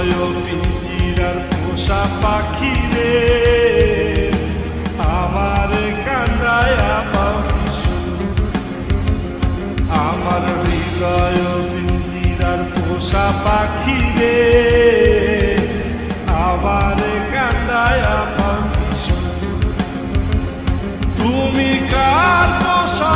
হৃদয় পিঞ্জিরার পোষা পাখি রে আমার কান্দায় আমার হৃদয় পোষা পাখি রে আমার তুমি কার পোষা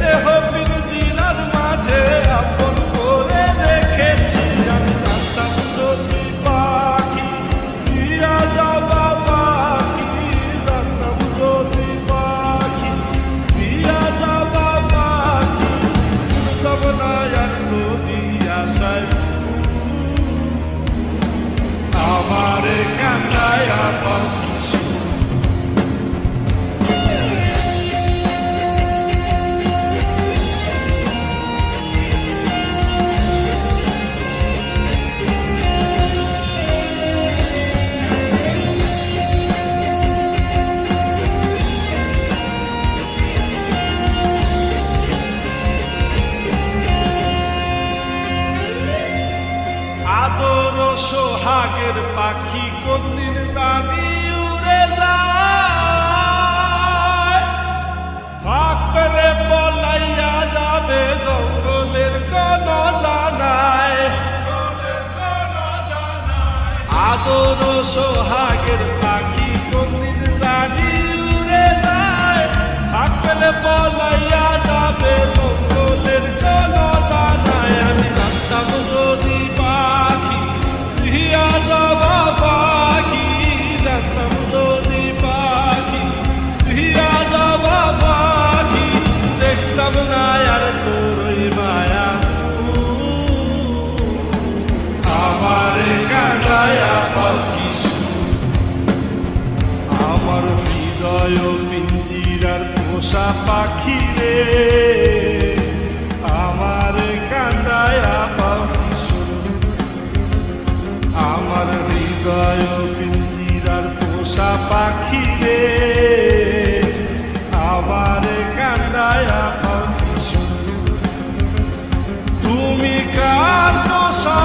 দেহ পিন জিলার মাঝে আপন করে রেখেছি পাখি কোনদিন জানি উড়ে যায়। ফাঁক পেলে পলাইয়া যাবে জঙ্গলের কোন জানায় আদর সোহাগের আমার হৃদয় পিঞ্জিরার পোষা পাখি রে আমার কান্দায় আমার হৃদয় পিঞ্জিরার পোষা পাখি রে আমার কান্দায় তুমি কার পোষা